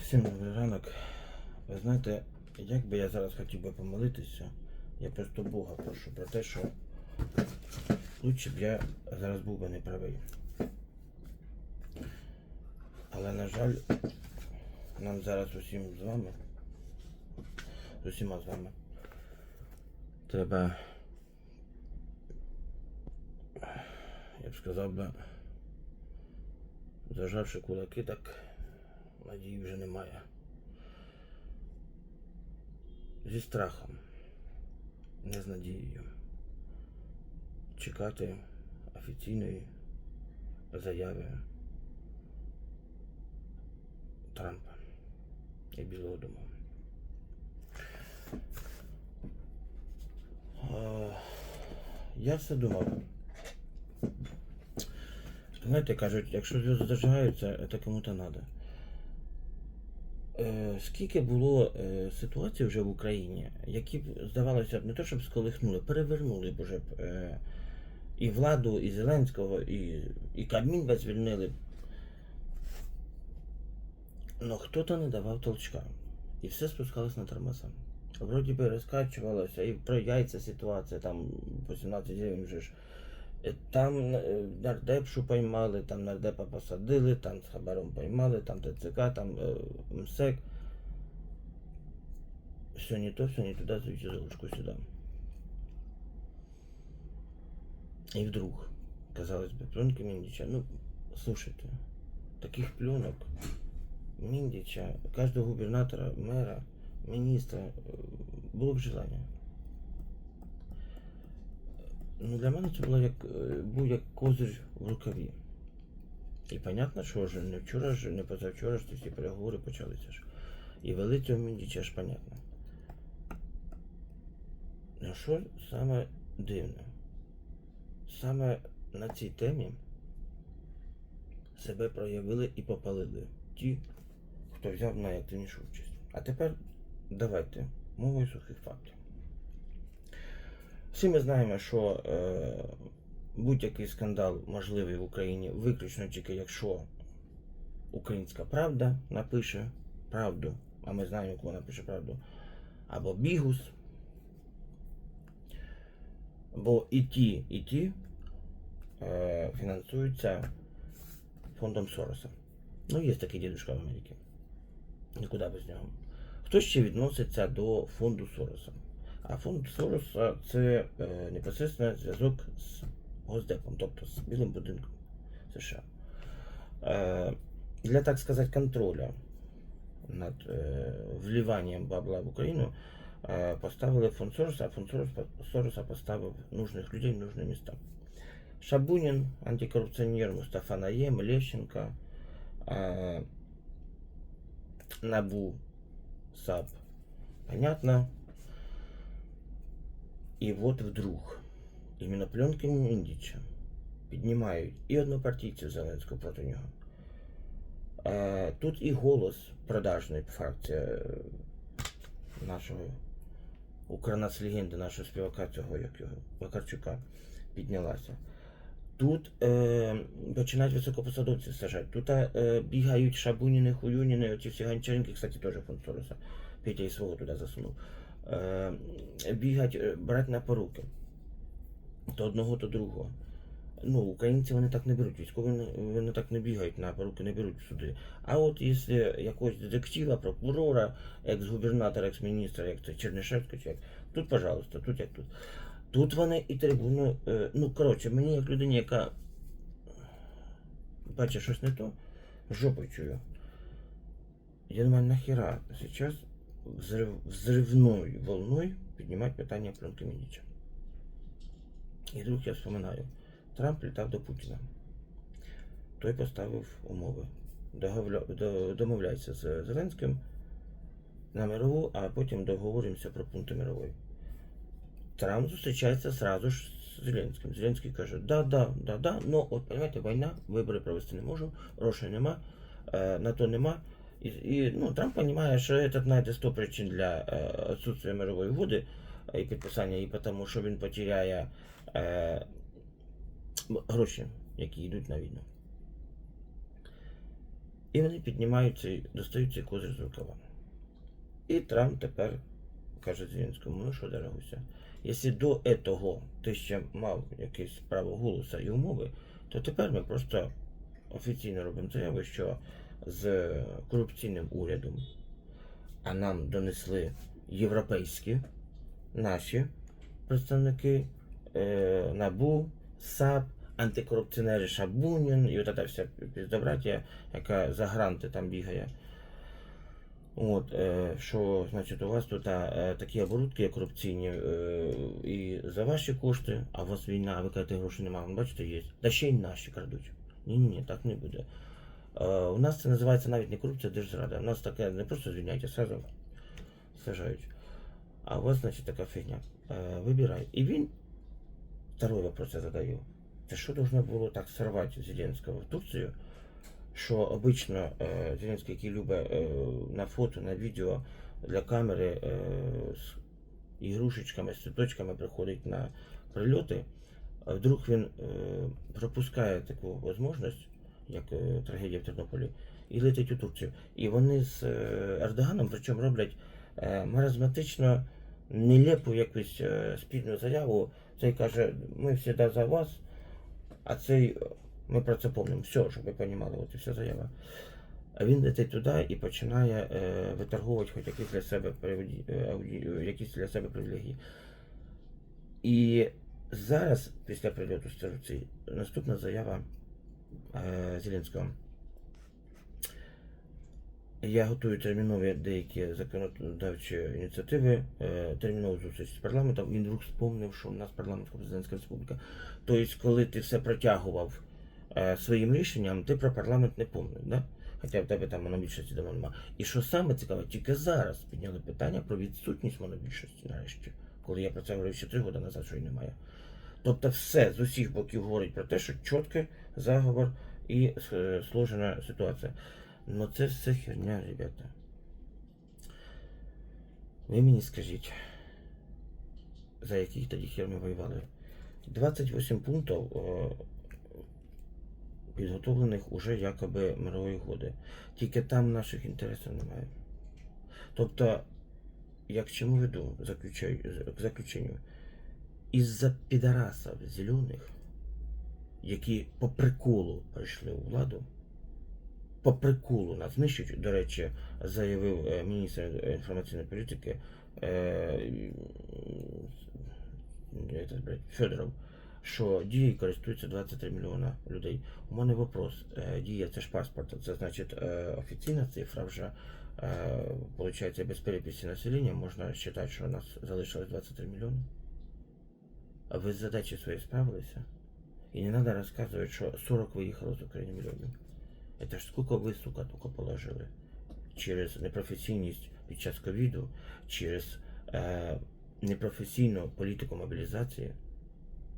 Всім добрий ранок. Ви знаєте, як би я зараз хотів би помолитися, я просто Бога прошу про те, що лучше б я зараз був би не правий. Але, на жаль, нам зараз усім з вами, з усіма з вами, треба, я б сказав би, зажавши кулаки, так надії вже немає. Зі страхом, не з надією. Чекати офіційної заяви Трампа і Білого Дому. Я все думав. Знаєте, кажуть, якщо зв'язки зажигаються, це кому-то треба. Е, скільки було е, ситуацій вже в Україні, які б, здавалося б, не то, щоб сколихнули, перевернули б уже б е, і владу, і Зеленського, і, і Кабмін би звільнили. Но хто-то не давав толчка. І все спускалось на тормоза. Вроді би розкачувалося, і про яйця ситуація, там по 17 гривень вже ж. Е, Там е, нардепшу поймали, там нардепа посадили, там з хабаром поймали, там ТЦК, там е, МСЕК. Все не то, все не туда, зовите за ушку сюда. И вдруг, казалось бы, пленки Миндича, ну, слушайте, таких пленок Миндича, каждого губернатора, мэра, министра, э, було б желання. Ну, для мене це було як, е, був як козир в рукаві. І понятно, що ж не вчора ж, не позавчора ж всі переговори почалися ж. І вели цього Міндіча ж понятно. Ну що саме дивне? Саме на цій темі себе проявили і попалили ті, хто взяв найактивнішу участь. А тепер давайте мовою сухих фактів. Всі ми знаємо, що е, будь-який скандал можливий в Україні виключно тільки якщо українська правда напише правду, а ми знаємо, кого напише правду, або бігус. Бо і ті, і ті е, фінансуються фондом Сороса. Ну, є такий дідушка в Америці. Нікуди без нього. Хто ще відноситься до фонду Сороса? А фонд Сороса це е, непосередньо зв'язок з Госдепом, тобто з Білим будинком США. Е, для, так сказати, контроля над е, вливанням бабла в Україну е, поставили фонд Сороса, а фонд Сороса, поставив нужних людей в нужні міста. Шабунин, антикоррупционер, Мустафа Наем, Лещенко, э, Набу, САП. Понятно. И вот вдруг именно пленки Міндіча піднімають і однопартійців Зеленського проти нього. Тут і голос продажної фракції е, нашого Укрнацлегенди, нашого співака цього, як його, Вакарчука, піднялася. Тут е, починають високопосадовці сажати. Тут е, бігають шабуніни, хуюніни, оці всі ганчаринки, кстати, теж фонд Сороса. Петя і свого туди засунув. Е, бігать, е, брати на поруки. То одного, то другого. Ну, українці вони так не беруть, військові вони так не бігають на поруки, не беруть сюди. А от якщо якогось детектива, прокурора, екс-губернатора, екс-міністра, як це Чернишевський, як, тут, пожалуйста, тут як тут. Тут вони і трибуну. е, Ну, коротше, мені як людині, яка бачить щось не то, жопою чую. Я думаю, нахера сейчас взрыв, взрывной волной поднимать питание пленки Міндіча. І вдруг я вспоминаю, Трамп літав до Путіна. Той поставив умови. Домовляється з Зеленським на мирову, а потім договоримося про пункти мирової. Трамп зустрічається сразу ж з Зеленським. Зеленський каже, да, да, да, да, но от, понимаете, війна, вибори провести не можу, грошей нема, е, на то нема. І, і ну, Трамп розуміє, що це знайде 100 причин для е, відсутствия мирової угоди е, і підписання її, тому що він потеряє е, гроші, які йдуть на війну. І вони піднімають цей, достають цей козир з рукава. І Трамп тепер каже Зеленському, ну що, дорогуся, якщо до этого ти ще мав якесь право голосу і умови, то тепер ми просто офіційно робимо заяву, що з корупційним урядом, а нам донесли європейські наші представники е, НАБУ, САП, антикорупціонери Шабунін і от ця вся піздобратія, яка за гранти там бігає. От, е, що, значить, у вас тут е, такі оборудки корупційні е, і за ваші кошти, а у вас війна, а ви кажете, грошей немає, бачите, є. Та ще й наші крадуть. Ні-ні, так не буде. Е, у нас це називається навіть не корупція, а держзрада. У нас таке не просто звільняють, а сразу сажають. А у вас, значить, така фігня. Е, вибирай. І він, второй вопрос я задаю. Це що должно було так сорвати Зеленського в Турцію, що обично е, Зеленський, який любить на фото, на відео для камери з ігрушечками, з цвіточками приходить на прильоти, а вдруг він пропускає таку можливість, як е, трагедія в Тернополі, і летить у Турцію. І вони з е, Ердоганом, причому роблять е, маразматично нелепу якусь спільну заяву. Цей каже, ми всі за вас, а цей ми про це пам'ятаємо. Все, щоб ви розуміли, от і вся заява. А він летить туди і починає е, виторговувати хоч якісь для себе якісь для себе привілегії. І зараз, після прильоту з Турції, наступна заява Зеленського. Я готую термінові деякі законодавчі ініціативи, е, термінову зустріч з парламентом. Він вдруг спомнив, що в нас парламентська президентська республіка. Тобто, коли ти все протягував е, своїм рішенням, ти про парламент не помнив, да? Хоча в тебе там монобільшості давно нема. І що саме цікаве, тільки зараз підняли питання про відсутність монобільшості нарешті, коли я про це говорив ще три роки назад, що й немає. Тобто все з усіх боків говорить про те, що чіткий заговор і е, сложена ситуація. Ну це все херня, ребята. Ви мені скажіть, за який тоді хер ми воювали? 28 пунктів о, підготовлених уже якоби мирової угоди. Тільки там наших інтересів немає. Тобто, я к чому веду заключаю, заключенню? Із-за підарасів зелених, які по приколу прийшли у владу, по приколу нас знищують, до речі, заявив е, міністр інформаційної політики е, Федоров, що дією користується 23 мільйона людей. У мене вопрос. Е, Дія це ж паспорт, це значить офіційна цифра вже. Получається, без переписи населення можна вважати, що у нас залишилось 23 мільйони. А ви з задачі своєї справилися? І не треба розказувати, що 40 виїхало з України мільйонів. Это ж сколько ви, сука, тільки положили? Через непрофесійність під час ковіду, через е, непрофесійну політику мобілізації,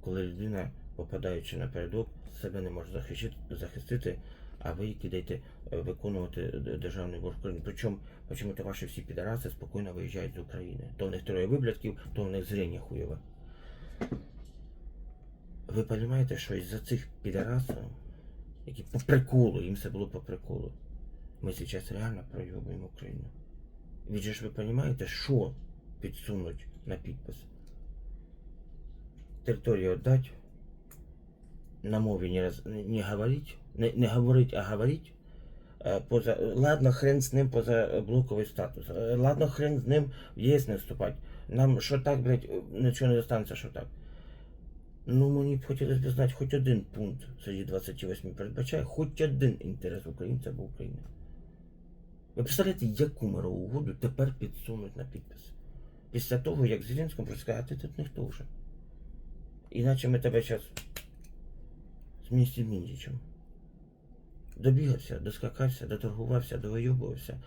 коли людина, попадаючи напередок, себе не може захищити, захистити, а ви кидаєте е, виконувати державний борг України. Причому, чому то ваші всі підараси спокійно виїжджають з України. То в них троє виблядків, то в них зріння хуєве. Ви розумієте, що із-за цих підарасів які по приколу, їм це було по приколу. Ми зараз реально проїбуємо Україну. Ведь же ж ви розумієте, що підсунуть на підпис? Територію віддати, на мові не, не говорить, не, не говорить, а говорить. Е, Поза, ладно, хрен з ним поза блоковий статус. Е, Ладно, хрен з ним в ЄС не вступати. Нам що так, блядь, нічого не достанеться, що так. Ну, мені б хотілося б знати хоч один пункт серед 28 передбачає хоч один інтерес українця або України. Ви представляєте, яку мирову угоду тепер підсунуть на підпис? Після того, як Зеленському сказати, ти тут ніхто вже. Іначе ми тебе зараз з Міндічем. Добігався, доскакався, доторгувався, довойобувався.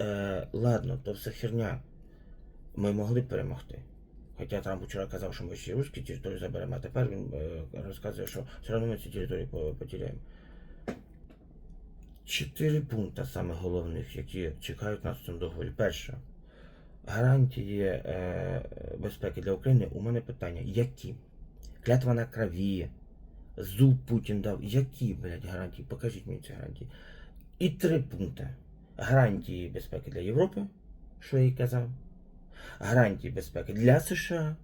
Е, ладно, то все херня. Ми могли б перемогти. Хоча Трамп вчора казав, що ми ще руські території заберемо, а тепер він е, розказує, що все одно ми ці території по- потеряємо. Чотири пункти саме головних, які чекають нас в цьому договорі. Перше. Гарантії е, безпеки для України. У мене питання, які? Клятва на крові, зуб Путін дав. Які, блядь, гарантії? Покажіть мені ці гарантії. І три пункти. Гарантії безпеки для Європи, що я і казав. Гарантії безпеки для США.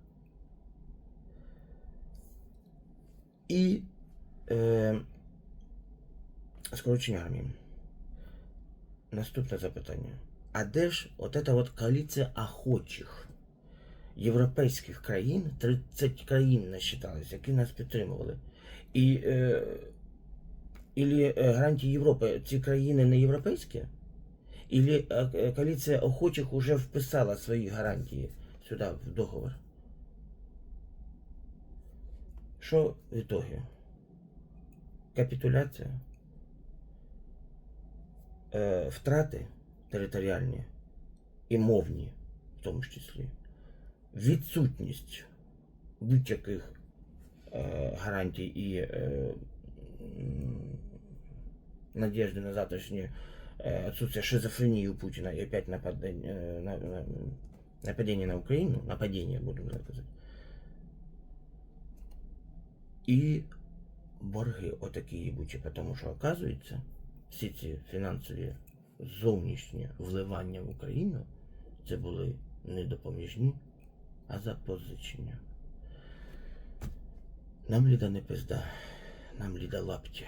І е, скорочення армії. Наступне запитання. А де ж от эта от коаліція охочих європейських країн, 30 країн насчиталось, які нас підтримували. І е, Ілі е, гарантії Європи ці країни не європейські? Ілі е, коаліція охочих уже вписала свої гарантії сюди, в договор? Що в ітогі? Капітуляція? Е, втрати територіальні і мовні, в тому ж числі, відсутність будь-яких е, гарантій і е, м, надежды на завтрашнее э, отсутствие шизофрении у Путина и опять нападение, э, на, на- нападение на Украину, нападение, будем так сказать. І борги отакі їбучі, тому що, оказується, всі ці фінансові зовнішні вливання в Україну це були не допоміжні, а запозичення. Нам ліда не пизда, нам ліда лаптя.